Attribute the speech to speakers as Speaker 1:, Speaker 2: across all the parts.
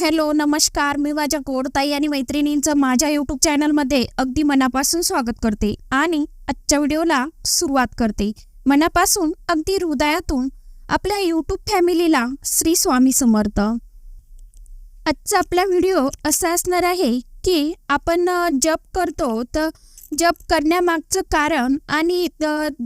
Speaker 1: Hello नमस्कार. मी माझ्या गोडताई आणि मैत्रिणींचं माझ्या यूट्यूब चॅनलमध्ये अगदी मनापासून स्वागत करते आणि आजच्या व्हिडिओला सुरुवात करते. मनापासून अगदी हृदयातून आपल्या यूट्यूब फॅमिलीला श्री स्वामी समर्थ. आजचा आपला व्हिडिओ असा असणार आहे की आपण जप करतो तर जप करण्यामागचं कारण आणि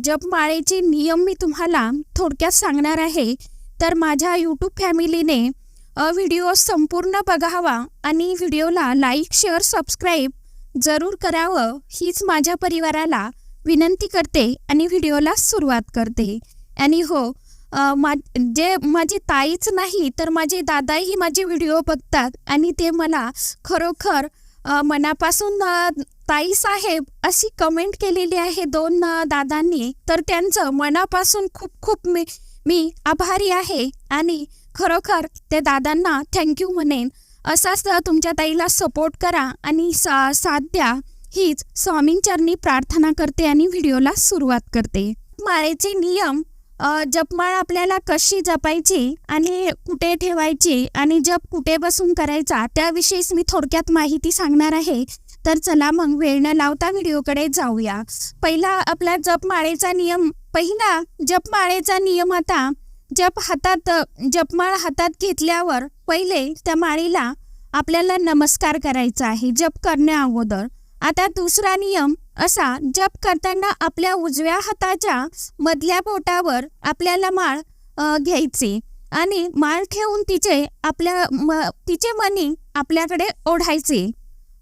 Speaker 1: जपमाळेचे नियम मी तुम्हाला थोडक्यात सांगणार आहे. तर माझ्या यूट्यूब फॅमिलीने व्हिडिओ संपूर्ण बघावा आणि व्हिडिओला लाईक शेअर सबस्क्राईब जरूर करावं. हीच माझ्या परिवाराला विनंती करते आणि व्हिडिओला सुरुवात करते. आणि हो मा जे माझी ताईच नाही तर माझे दादाही माझे व्हिडिओ बघतात आणि ते मला खरोखर मनापासून ताई साहेब अशी कमेंट केलेली आहे दोन दादांनी. तर त्यांचं मनापासून खूप खूप मी मी आभारी आहे आणि खरोखर ते दादांना थँक्यू म्हणेन. असाच तुमच्या ताईला सपोर्ट करा आणि सा साथ द्या. हीच स्वामींचरणी प्रार्थना करते आणि व्हिडिओला सुरुवात करते. माळेचे नियम जपमाळ आपल्याला कशी जपायची आणि कुठे ठेवायची आणि जप कुठे बसून करायचा त्याविषयीच मी थोडक्यात माहिती सांगणार आहे. तर चला मग वेळ न लावता व्हिडिओकडे जाऊया. पहिला आपला जपमाळेचा नियम पहिला जपमाळेचा नियम आता जप हातात जपमाळ हातात घेतल्यावर पहिले त्या माळीला आपल्याला नमस्कार करायचा आहे जप करण्या अगोदर. आता दुसरा नियम असा जप करताना आपल्या उजव्या हाताच्या मधल्या बोटावर आपल्याला माळ घ्यायचे घ्यायची आणि माळ ठेवून तिचे आपल्या म, तिचे मनी आपल्याकडे ओढायचे.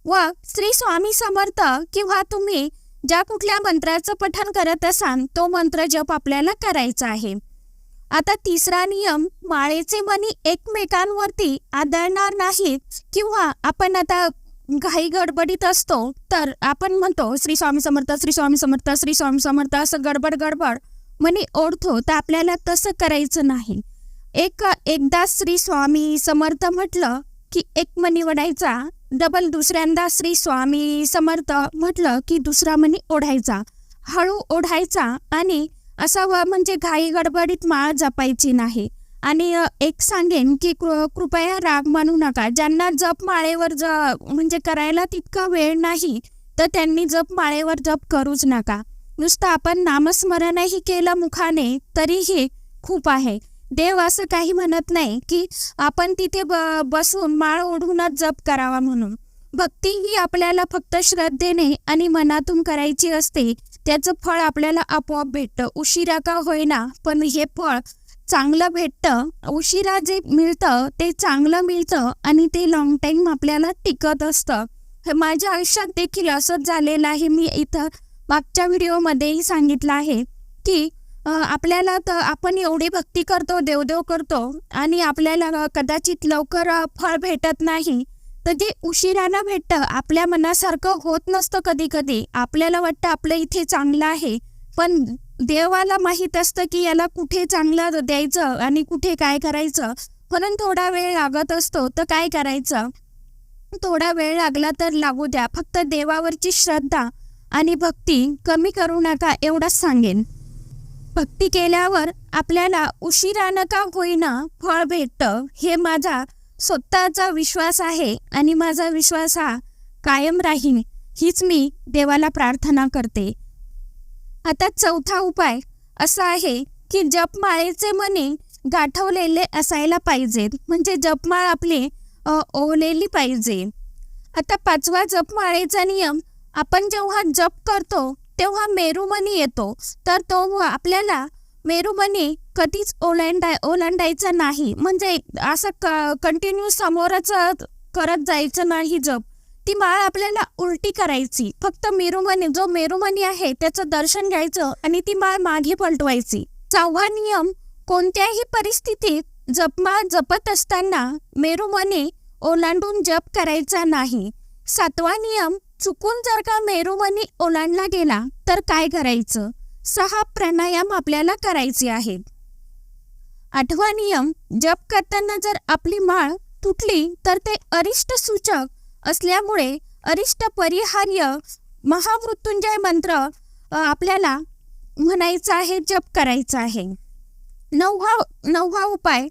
Speaker 1: व श्री स्वामी समर्थ किंवा तुम्ही ज्या कुठल्या मंत्राचं पठण करत असाल तो मंत्र जप आपल्याला करायचा आहे. आता तिसरा नियम माळेचे मणी एकमेकांवरती आदळणार नाहीत किंवा आपण आता घाई गडबडीत असतो तर आपण म्हणतो श्री स्वामी समर्थ श्री स्वामी समर्थ श्री स्वामी समर्थ असं गडबड गडबड. मनी ओढतो तर आपल्याला तसं करायचं नाही. एक एकदा श्री स्वामी समर्थ म्हटलं की एक मनी ओढायचा डबल दुसऱ्यांदा श्री स्वामी समर्थ म्हटलं की दुसरा मनी ओढायचा. हळू ओढायचा आणि असा व म्हणजे घाई गडबडीत माळ जपायची नाही. आणि एक सांगेन की कृ कृपया राग मानू नका. ज्यांना जप माळेवर ज म्हणजे करायला तितका वेळ नाही तर त्यांनी जप माळेवर जप करूच नका. नुसतं आपण नामस्मरणही केलं मुखाने तरीही खूप आहे. देव असं काही म्हणत नाही की आपण तिथे ब बसून माळ ओढूनच जप करावा म्हणून. भक्ती ही आपल्याला फक्त श्रद्धेने आणि मनातून करायची असते त्याचं फळ आपल्याला आपोआप भेटतं. उशिरा का होईना पण हे फळ चांगलं भेटतं. उशिरा जे मिळतं ते चांगलं मिळतं आणि ते लॉंग टाईम आपल्याला टिकत असतं. हे माझ्या आयुष्यात देखील असंच झालेलं आहे. मी इथं मागच्या व्हिडिओमध्येही सांगितलं आहे की आपल्याला तर आपण एवढी भक्ती करतो देवदेव करतो आणि आपल्याला कदाचित लवकर फळ भेटत नाही. तर जे उशिरानं भेटतं आपल्या मनासारखं होत नसतं कधी कधी आपल्याला वाटतं आपलं इथे चांगलं आहे. पण देवाला माहीत असतं की याला कुठे चांगलं द्यायचं आणि कुठे काय करायचं. म्हणून थोडा वेळ लागत असतो तर काय करायचं? थोडा वेळ लागला तर लागू द्या. फक्त देवावरची श्रद्धा आणि भक्ती कमी करू नका एवढंच सांगेन. भक्ती केल्यावर आपल्याला उशिरानं का होईना फळ भेटतं हे माझा स्वतःचा विश्वास आहे आणि माझा विश्वास हा कायम राहील हीच मी देवाला प्रार्थना करते. आता चौथा उपाय असा आहे की जपमाळेचे मणी गाठवलेले असायला पाहिजेत म्हणजे जपमाळ आपली ओवलेली पाहिजे. आता पाचवा जपमाळेचा नियम आपण जेव्हा जप करतो तेव्हा मेरुमणी येतो तर तो आपल्याला मेरुमणी कधीच ओलांडाय ओलांडायचा नाही. म्हणजे असं क कंटिन्यू समोरच करत जायचं नाही जप. ती माळ आपल्याला उलटी करायची. फक्त मेरुमणी जो मेरुमणी आहे त्याचं दर्शन घ्यायचं आणि ती माळ मागे पलटवायची. सहावा नियम कोणत्याही परिस्थितीत जपमाळ जपत असताना मेरुमणी ओलांडून जप करायचा नाही. सातवा नियम चुकून जर का मेरुमणी ओलांडला गेला तर काय करायचं? सहा प्राणायाम आपल्याला करायचे आहेत. आठवा नियम जप करताना जर आपली माळ तुटली तर ते अरिष्ट सूचक असल्यामुळे अरिष्ट परिहार्य महामृत्युंजय मंत्र आपल्याला म्हणायचा आहे जप करायचा आहे. नववा नववा उपाय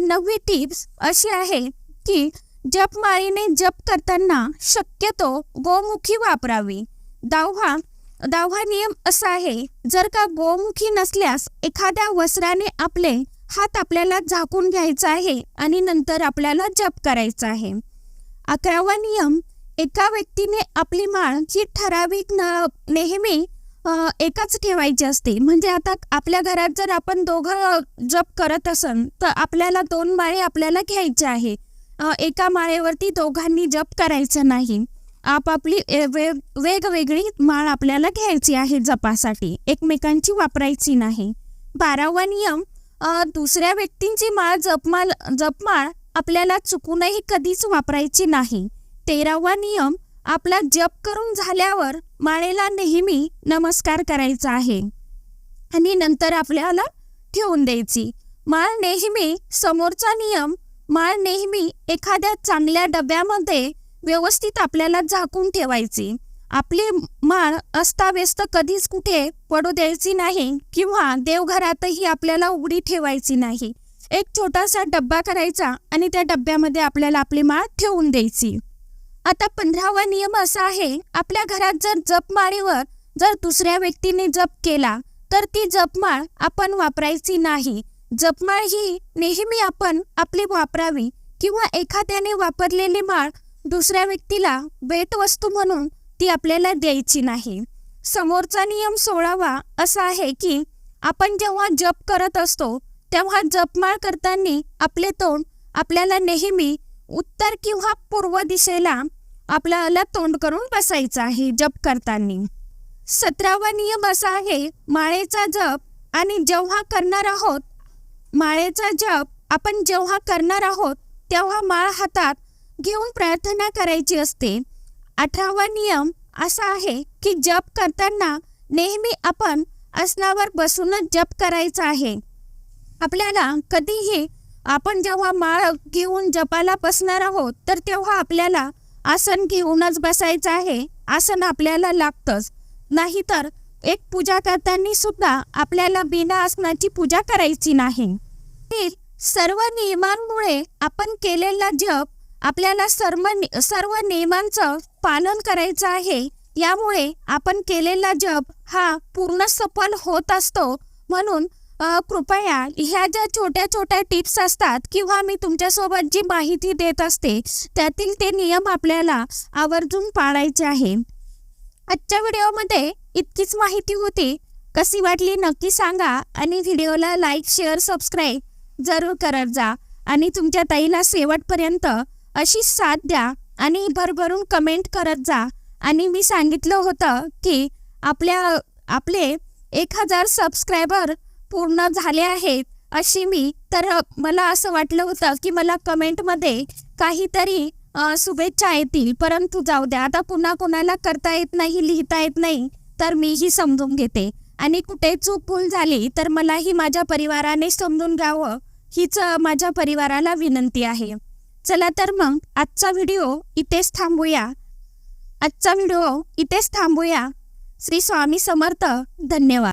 Speaker 1: नववी टिप्स अशी आहे की जपमाळीने जप करताना शक्यतो गोमुखी वापरावी. दहावा दावहा नियम असा आहे जर का गोमुखी नसल्यास एखाद्या वस्त्राने आपले हात आपल्याला झाकून घ्यायचा आहे आणि नंतर आपल्याला जप करायचा आहे. अकरावा नियम एका व्यक्तीने आपली माळ ही ठराविक न नेहमी एकच ठेवायची असते. म्हणजे आता आपल्या घरात जर आपण दोघं जप करत असन तर आपल्याला दोन माळे आपल्याला घ्यायचे आहे. एका माळेवरती दोघांनी जप करायचं नाही. आपापली वेग वेगवेगळी माळ आपल्याला घ्यायची आहे जपासाठी. एकमेकांची वापरायची नाही. बारावा नियम दुसऱ्या व्यक्तींची माळ जपमाळ जपमाळ आपल्याला चुकूनही कधीच वापरायची नाही. तेरावा नियम आपला जप करून झाल्यावर माळेला नेहमी नमस्कार करायचा आहे. आणि नंतर आपल्याला ठेवून द्यायची. माळ नेहमी समोरचा नियम माळ नेहमी एखाद्या चांगल्या डब्यामध्ये व्यवस्थित आपल्याला झाकून ठेवायची. आपली माळ अस्ताव्यस्त कधीच कुठे पडू द्यायची नाही किंवा देवघरातही आपल्याला उघडी ठेवायची नाही. एक छोटासा डब्बा करायचा आणि त्या डब्यामध्ये आपल्याला आपली माळ ठेवून द्यायची. आता पंधरावा नियम असा आहे आपल्या घरात जर जपमाळीवर जर दुसऱ्या व्यक्तीने जप केला तर ती जपमाळ आपण वापरायची नाही. जपमाळ ही नेहमी आपण आपली वापरावी किंवा एखाद्याने वापरलेली माळ दुसऱ्या व्यक्तीला भेटवस्तू म्हणून ती आपल्याला द्यायची नाही. समोरचा नियम सोळावा असा आहे की आपण जेव्हा जप करत असतो तेव्हा जपमाळ करताना आपले तोंड आपल्याला नेहमी उत्तर किंवा पूर्व दिशेला आपल्याला तोंड करून बसायचं आहे जप करताना. सतरावा नियम असा आहे माळेचा जप आणि जेव्हा करणार आहोत माळेचा जप आपण जेव्हा करणार आहोत तेव्हा माळ हातात घेऊन प्रार्थना करायची असते. अठरावा नियम असा आहे की जप करताना नेहमी आपण आसनावर बसूनच जप करायचा आहे. आपल्याला कधीही आपण जेव्हा माळ घेऊन जपाला बसणार आहोत तर तेव्हा आपल्याला आसन घेऊनच बसायचं आहे. आसन आपल्याला लागतंच. नाहीतर एक पूजा करताना सुद्धा आपल्याला बिना आसनाची पूजा करायची नाही. सर्व नियमांमुळे आपण केलेला जप आपल्याला सर्व सर्व नियमांचं पालन करायचं आहे. यामुळे आपण केलेला जप हा पूर्ण सफल होत असतो. म्हणून कृपया ह्या ज्या छोट्या छोट्या टिप्स असतात किंवा मी तुमच्यासोबत जी माहिती देत असते त्यातील ते नियम आपल्याला आवर्जून पाळायचे आहे. आजच्या व्हिडिओमध्ये इतकीच माहिती होती. कशी वाटली नक्की सांगा आणि व्हिडिओला लाईक शेअर सबस्क्राईब जरूर करत जा. आणि तुमच्या ताईला शेवटपर्यंत अशी साथ द्या आणि भरभरून कमेंट करत जा. आणि मी सांगितलं होतं की आपल्या आपले एक हजार सबस्क्रायबर पूर्ण झाले आहेत अशी मी तर मला असं वाटलं होतं की मला कमेंटमध्ये काहीतरी शुभेच्छा येतील. परंतु जाऊ द्या आता पुन्हा कोणाला करता येत नाही लिहिता येत नाही तर मीही समजून घेते. आणि कुठे चूक भूल झाली तर मलाही माझ्या परिवाराने समजून घ्यावं हीच माझ्या परिवाराला विनंती आहे. चला तर मग आजचा व्हिडिओ इथेच थांबूया. आजचा व्हिडिओ इथेच थांबूया. श्री स्वामी समर्थ धन्यवाद.